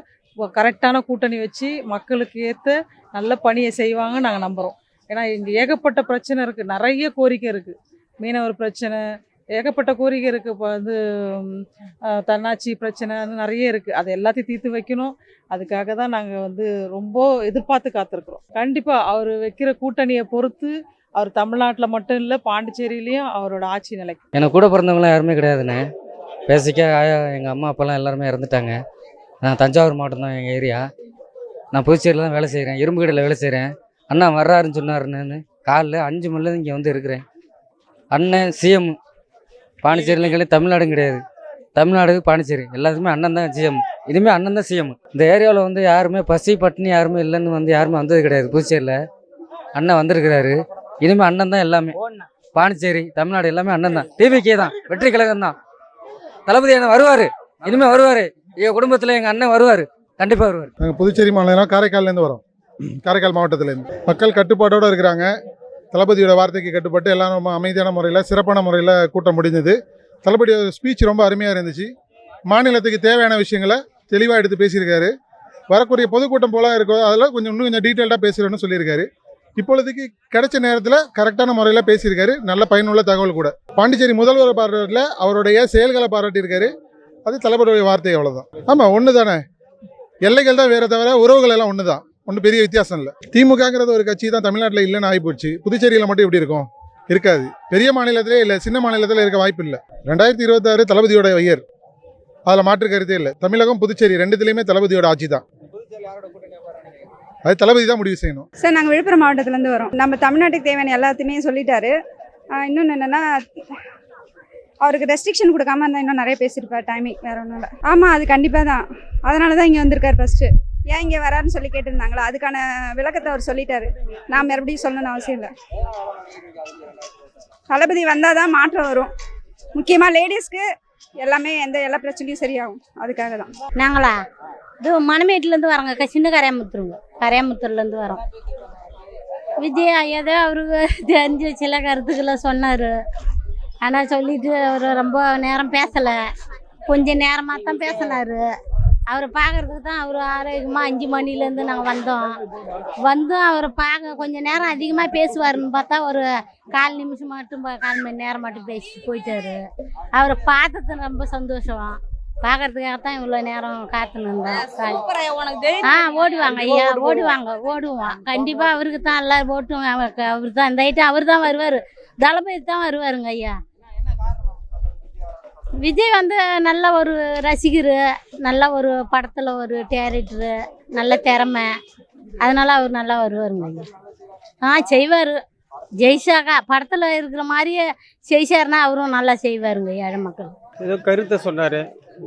கரெக்டான கூட்டணி வச்சு மக்களுக்கு ஏற்ற நல்ல பணியை செய்வாங்க நாங்கள் நம்புகிறோம் ஏன்னா இங்கே ஏகப்பட்ட பிரச்சனை இருக்குது நிறைய கோரிக்கை இருக்குது மீனவர் பிரச்சனை ஏகப்பட்ட கோரிக்கை இருக்குது இப்போ வந்து தன்னாட்சி பிரச்சனை நிறைய இருக்குது அது எல்லாத்தையும் தீர்த்து வைக்கணும். அதுக்காக தான் நாங்கள் வந்து ரொம்ப எதிர்பார்த்து காத்திருக்கிறோம். கண்டிப்பாக அவர் வைக்கிற கூட்டணியை பொறுத்து அவர் தமிழ்நாட்டில் மட்டும் இல்லை பாண்டிச்சேரியிலையும் அவரோட ஆட்சி நிலைக்கும்
எனக்கு கூட பிறந்தவங்களாம் யாருமே கிடையாதுண்ணே. பேசிக்காக எங்கள் அம்மா அப்பாலாம் எல்லாருமே இறந்துட்டாங்க. நான் தஞ்சாவூர் மாவட்டம் தான் எங்கள் ஏரியா. நான் புதுச்சேரியில் தான் வேலை செய்கிறேன் இரும்பு கடையில் வேலை செய்கிறேன் அண்ணா வர்றாருன்னு சொன்னாருன்னு காலில் அஞ்சு மணிலேருந்து இங்கே வந்து இருக்கிறேன். அண்ணன் சிஎம் பாண்டிச்சேரியில் கிடையாது தமிழ்நாடும் கிடையாது. தமிழ்நாடு பாண்டிச்சேரி எல்லாத்துக்குமே அண்ணன் தான் சிஎம் இனிமேல் அண்ணன் தான் சிஎம் இந்த ஏரியாவில் வந்து யாருமே பசி பட்டினி யாருமே இல்லைன்னு வந்து யாருமே வந்தது கிடையாது. புதுச்சேரியில் அண்ணன் வந்திருக்கிறாரு. இனிமேல் அண்ணன் தான் எல்லாமே. பாண்டிச்சேரி தமிழ்நாடு எல்லாமே அண்ணன் தான். டிவிக்கே தான். வெற்றி கழகம் தான். தளபதி அண்ணன் வருவார். இனிமேல் வருவார். எங்கள் குடும்பத்தில் எங்கள் அண்ணன் வருவார். கண்டிப்பாக வருவார்.
நாங்கள் புதுச்சேரி மாநிலம் காரைக்கால்லேருந்து வரோம். காரைக்கால் மாவட்டத்துலேருந்து மக்கள் கட்டுப்பாட்டோடு இருக்கிறாங்க. தளபதியோட வார்த்தைக்கு கட்டுப்பட்டு எல்லாம் ரொம்ப அமைதியான முறையில் சிறப்பான முறையில் கூட்டம் முடிஞ்சது. தளபதியோட ஸ்பீச் ரொம்ப அருமையாக இருந்துச்சு. மாநிலத்துக்கு தேவையான விஷயங்களை தெளிவாக எடுத்து பேசியிருக்காரு. வரக்கூடிய பொதுக்கூட்டம் போல இருக்கோ அதில் கொஞ்சம் இன்னும் கொஞ்சம் டீட்டெயில்டாக பேசுகிறேன்னு சொல்லியிருக்காரு. இப்பொழுதுக்கு கிடைச்ச நேரத்தில் கரெக்டான முறையில் பேசியிருக்காரு. நல்ல பயனுள்ள தகவல் கூட. பாண்டிச்சேரி முதல்வர் பாராட்டில் அவருடைய செயல்களை பாராட்டியிருக்காரு. அது தளபதியுடைய வார்த்தை அவ்வளோதான் ஆமாம் ஒன்று தானே எல்லைகள் தான் வேறு தவிர உறவுகள் எல்லாம் ஒன்று தான் ஒன்றும் பெரிய வித்தியாசம் இல்லை. திமுகங்கிறது ஒரு கட்சி தான் தமிழ்நாட்டில் இல்லைன்னு ஆகிப்போச்சு. புதுச்சேரியில் மட்டும் எப்படி இருக்கும். இருக்காது. பெரிய மாநிலத்திலே இல்லை சின்ன மாநிலத்தில் இருக்க வாய்ப்பு இல்லை. ரெண்டாயிரத்தி இருபத்தாறு தளபதியோட ஐயர். அதில் மாற்று கருத்தே இல்லை. தமிழகம் புதுச்சேரி ரெண்டுத்துலேயுமே தளபதியோட ஆட்சி தான். அது தளபதி தான் முடிவு செய்யணும்.
சார் நாங்கள் விழுப்புரம் மாவட்டத்துலேருந்து வரோம். நம்ம தமிழ்நாட்டுக்கு தேவையான எல்லாத்தையுமே சொல்லிட்டாரு. இன்னொன்று என்னென்னா அவருக்கு ரெஸ்ட்ரிக்ஷன் கொடுக்காம இருந்தால் இன்னும் நிறைய பேசியிருப்பார் டைமிங் வேற ஒன்றும் இல்லை. ஆமாம் அது கண்டிப்பாக தான். அதனால தான் இங்கே வந்திருக்காரு ஃபஸ்ட்டு ஏன் இங்கே வராருன்னு சொல்லி கேட்டிருந்தாங்களா? அதுக்கான விளக்கத்தை அவர் சொல்லிட்டாரு. நான் மறுபடியும் சொல்லணும்னு அவசியம் இல்லை. தளபதி வந்தால் தான் மாற்றம் வரும். முக்கியமாக லேடிஸ்க்கு எல்லாமே எந்த எல்லா பிரச்சனையும் சரியாகும். அதுக்காக தான்.
நாங்களா? இது மணமேட்டிலேருந்து வரோங்க சின்ன கரையாமுத்தூருங்க கரையாமுத்தூர்லேருந்து வரோம். விஜய் ஏதோ அவருக்கு தெரிஞ்ச சில கருத்துக்களை சொன்னார். ஆனால் சொல்லிட்டு அவர் ரொம்ப நேரம் பேசலை. கொஞ்சம் நேரமாக தான் பேசினார். அவரை பார்க்கறதுக்கு தான் அவர் ஆரோக்கியமாக அஞ்சு மணிலேருந்து நாங்கள் வந்தோம். வந்தும் அவரை பார்க்க கொஞ்ச நேரம் அதிகமாக பேசுவாருன்னு பார்த்தா ஒரு கால் நிமிஷம் மட்டும் கால் மணி நேரம் மட்டும் பேசிட்டு போயிட்டாரு. அவரை பார்த்தது ரொம்ப சந்தோஷம். பார்க்கறதுக்காக தான் இவ்வளோ நேரம் காத்துன்னு இருந்தோம் ஆ ஓடுவாங்க ஐயா ஓடுவாங்க ஓடுவோம். கண்டிப்பாக அவருக்கு தான் எல்லாரும் ஓட்டும் அவர் தான் இந்த ஐட்டம் அவர் தான் வருவார். தளபதி தான் வருவாருங்க ஐயா. விஜய் வந்து நல்ல ஒரு ரசிகர் நல்ல ஒரு படத்தில் ஒரு டேரக்டரு நல்ல திறமை. அதனால அவர் நல்லா வருவாருங்க. ஐயா ஆ செய்வார். ஜெய்சாக்கா படத்தில் இருக்கிற மாதிரியே ஜெய்சார்னா அவரும் நல்லா செய்வாருங்க ஏழை மக்கள்.
ஏதோ கருத்தை சொன்னார்.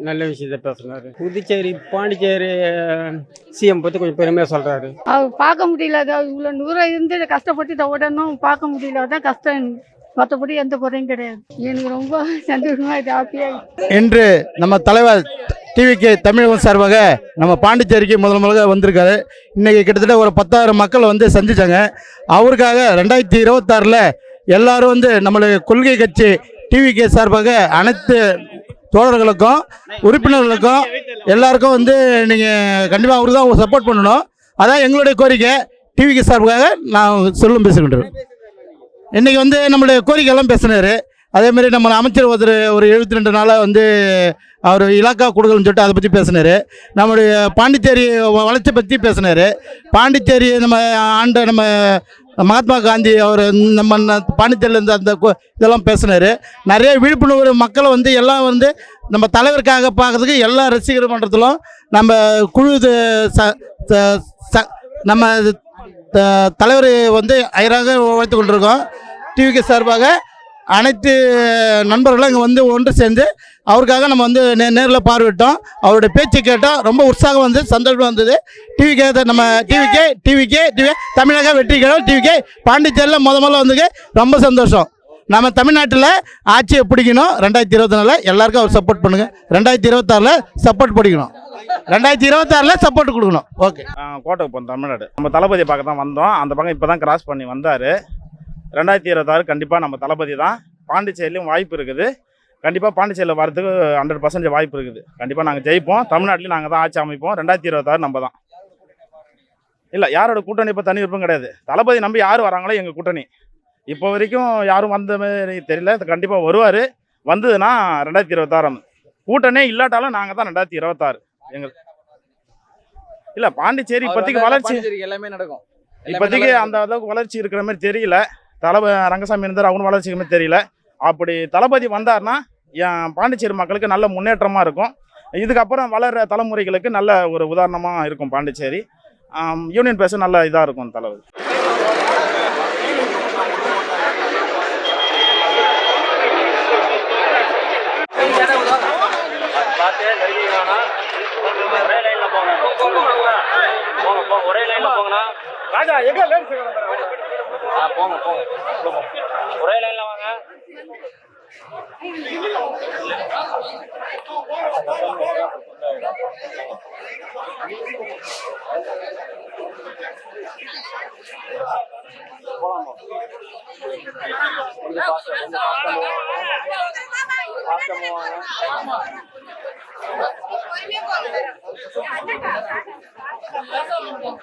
நல்ல விஷயத்த பேசுனாரு. புதுச்சேரி பாண்டிச்சேரி சிஎம் பற்றி கொஞ்சம் பெருமையாக சொல்கிறாரு
அவர் பார்க்க முடியல. அது இவ்வளோ தூரம் இருந்து கஷ்டப்பட்டு இதை உடனும் பார்க்க முடியல. அதான் கஷ்டம். மற்றபடி எந்த குறையும் கிடையாது. எனக்கு ரொம்ப சந்தோஷமா இது ஹாப்பியாக
இன்று நம்ம தலைவர் டிவிக்கு தமிழகம் சார்பாக நம்ம பாண்டிச்சேரிக்கு முதல் முதலாக வந்திருக்காரு. இன்றைக்கி கிட்டத்தட்ட ஒரு பத்தாயிரம் மக்கள் வந்து சந்தித்தாங்க அவருக்காக ரெண்டாயிரத்தி இருபத்தாறில் எல்லாரும் வந்து நம்மளுடைய கொள்கை கட்சி டிவிக்கு சார்பாக அனைத்து தோழர்களுக்கும் உறுப்பினர்களுக்கும் எல்லாருக்கும் வந்து நீங்கள் கண்டிப்பாக அவருக்கு தான் சப்போர்ட் பண்ணணும். அதான் எங்களுடைய கோரிக்கை. டிவிக்கு சார்பாக நான் சொல்லும் பேசுகின்றேன் இன்றைக்கி வந்து நம்மளுடைய கோரிக்கையெல்லாம் பேசினார். அதேமாரி நம்ம அமைச்சர் ஒருத்தர் ஒரு எழுபத்தி ரெண்டு நாளாக வந்து அவர் இலாக்கா கொடுக்கலன்னு சொல்லிட்டு அதை பற்றி பேசினார். நம்மளுடைய பாண்டிச்சேரி வ- வளர்ச்சி பற்றி பேசினார். பாண்டிச்சேரி நம்ம ஆண்ட நம்ம மகாத்மா காந்தி அவர் நம்ம ந- பாண்டிச்சேரியில் அந்த இதெல்லாம் பேசினார். நிறைய விழிப்புணர்வு மக்களை வந்து எல்லாம் வந்து நம்ம தலைவருக்காக பார்க்கறதுக்கு எல்லா ரசிகர் மன்றத்திலும் நம்ம குழு ச- நம்ம த- தலைவர் வந்து அயராக வைத்து கொண்டிருக்கோம். டிவிக்கு சார்பாக அனைத்து நண்பர்களும் இங்கே வந்து ஒன்று சேர்ந்து அவருக்காக நம்ம வந்து நே நேரில் பார்வையிட்டோம். அவருடைய பேச்சு கேட்டோம் ரொம்ப உற்சாகம் வந்து சந்தோஷம் வந்தது டிவிக்கே நம்ம டிவிக்கே டிவிக்கே டிவி தமிழக வெற்றி கழகம் டிவிக்கே பாண்டிச்சேரியில் முத முதல்ல வந்துங்க ரொம்ப சந்தோஷம். நம்ம தமிழ்நாட்டில் ஆட்சியை பிடிக்கணும். ரெண்டாயிரத்தி இருபத்தி நாலில் எல்லாருக்கும் அவர் சப்போர்ட் பண்ணுங்கள் ரெண்டாயிரத்தி இருபத்தாறில் சப்போர்ட் பிடிக்கணும். ரெண்டாயிரத்தி இருபத்தாறில் சப்போர்ட் கொடுக்கணும். ஓகே
கோட்டை போகணும் தமிழ்நாடு. நம்ம தளபதி பார்க்க தான் வந்தோம். அந்த பக்கம் இப்போ தான் கிராஸ் பண்ணி வந்தார். ரெண்டாயிரத்தி இருபத்தாறு கண்டிப்பாக நம்ம தளபதி தான். பாண்டிச்சேரியிலையும் வாய்ப்பு இருக்குது. கண்டிப்பாக பாண்டிச்சேரியில் வரதுக்கு ஹண்ட்ரட் பர்சன்டேஜ் வாய்ப்பு இருக்குது. கண்டிப்பாக நாங்கள் ஜெயிப்போம். தமிழ்நாட்டிலையும் நாங்கள் தான் ஆட்சி அமைப்போம். ரெண்டாயிரத்தி இருபத்தாறு நம்ம தான். இல்லை யாரோட கூட்டணி இப்போ தனி விருப்பம் கிடையாது. தளபதி நம்பி யார் வராங்களோ எங்கள் கூட்டணி. இப்போ வரைக்கும் யாரும் வந்த மாதிரி தெரியல. கண்டிப்பாக வருவார். வந்ததுன்னா ரெண்டாயிரத்தி இருபத்தாறு கூட்டணே இல்லாட்டாலும் நாங்கள் தான் ரெண்டாயிரத்தி இருபத்தாறு. எங்கள் இல்லை பாண்டிச்சேரி இப்போதைக்கு வளர்ச்சி
எல்லாமே நடக்கும்.
இப்போதைக்கு அந்த அளவுக்கு வளர்ச்சி இருக்கிற மாதிரி தெரியல. தளபதி ரங்கசாமி இருந்தார் அவனும் வளர்ச்சி இருக்கிற மாதிரி தெரியல. அப்படி தளபதி வந்தார்னா என் பாண்டிச்சேரி மக்களுக்கு நல்ல முன்னேற்றமாக இருக்கும். இதுக்கப்புறம் வளர்கிற தலைமுறைகளுக்கு நல்ல ஒரு உதாரணமாக இருக்கும் பாண்டிச்சேரி. யூனியன் பேச நல்ல இதாக இருக்கும் தளபதி. ராஜா எங்க ஆ போங்க போங்க. ஒரே லைன்ல வாங்க.